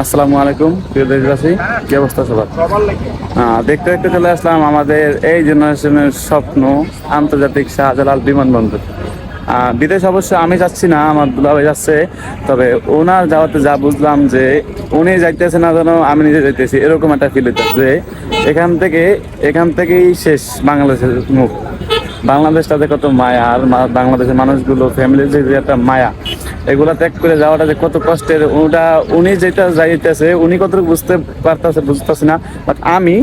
আসসালামু আলাইকুম, প্রিয় দেশবাসী, কি অবস্থা সবার? দেখতে দেখতে চলে আসলাম আমাদের এই জেনারেশনের স্বপ্ন, আন্তর্জাতিক শাহজালাল বিমানবন্দর। বিদেশ অবশ্য আমি যাচ্ছি না, আমার দুলাভাই যাচ্ছে, তবে ওনার যাওয়াতে যা বুঝলাম যে উনি যাইতেছে না যেন, আমি নিজে যাইতেছি, এরকম একটা ফিল হইতেছে এখান থেকে, এখান থেকেই শেষ বাংলাদেশের মুখ। বাংলাদেশটা তাদের কত মায়া আর বাংলাদেশের মানুষগুলো ফ্যামিলির যে একটা মায়া, এগুলা ত্যাগ করে যাওয়াটা যে কত কষ্টের। ওটা উনি যেটা যাইতেছে, উনি কত বুঝতে পারতেছে, বুঝতেছে না বাট আমি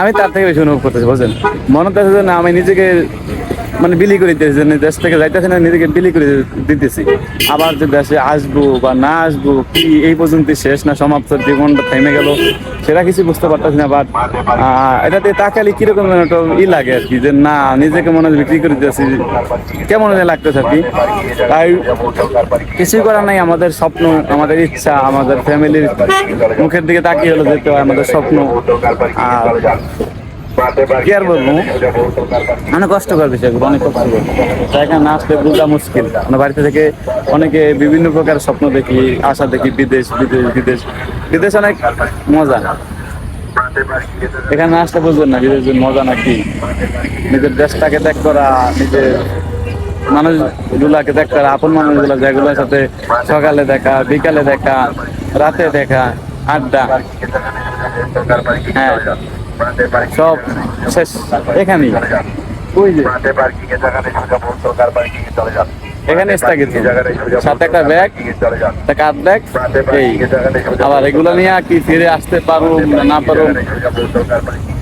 আমি তার থেকে বেশি অনুভব করতেছি বুঝলেন মনে হচ্ছে যে না, আমি নিজেকে মানে বিলি করে দিতেছি, যে দেশ থেকে যাইতেছি না, নিজেকে বিলি করে দিতেছি। আবার যে দেশে আসব বা না আসব, কি এই পর্যন্ত শেষ না সমাপ্ত, জীবনটা থেমে গেল, সেটা কিছু বুঝতে পারতেছি না বাট এটাতে তাকালে কীরকম একটা ই লাগে আর কি, যে না, নিজেকে মনে হয় বিক্রি করে দিতেছি, কেমন লাগতেছে আর কি। তাই কিছুই করার নাই, আমাদের স্বপ্ন, আমাদের ইচ্ছা, আমাদের ফ্যামিলির মুখের দিকে তাকিয়ে হলো যেতে হয় আমাদের স্বপ্ন। আর কি আর বলব অনেক কষ্টকর বিষয় অনেক কষ্টকর এখানে না আসলে বোঝা মুশকিল। আমরা বাড়িতে থেকে অনেকে বিভিন্ন প্রকার স্বপ্ন দেখি, আশা দেখি, বিদেশ বিদেশ বিদেশ। বিদেশ অনেক মজা। এখানে আসলে বুঝবেন না বিদেশের মজা নাকি? নিজের দেশটাকে ত্যাগ করা, নিজের মানুষগুলাকে ত্যাগ করা, আপন মানুষগুলা যেগুলোর সাথে সকালে দেখা, বিকালে দেখা, রাতে দেখা, আড্ডা। হ্যাঁ। সব শেষ। এখানেই। ওই যে। এখানে স্থগিত সাথে একটা ব্যাগ একটা কাঠ ব্যাগ এই আবার এগুলো নিয়ে কি ফিরে আসতে পারো না পারো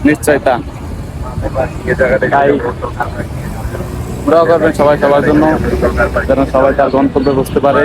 নিশ্চয় তা। তাই দোয়া করবেন সবাই সবার জন্য যেন সবাই তার গন্তব্যে বুঝতে পারে।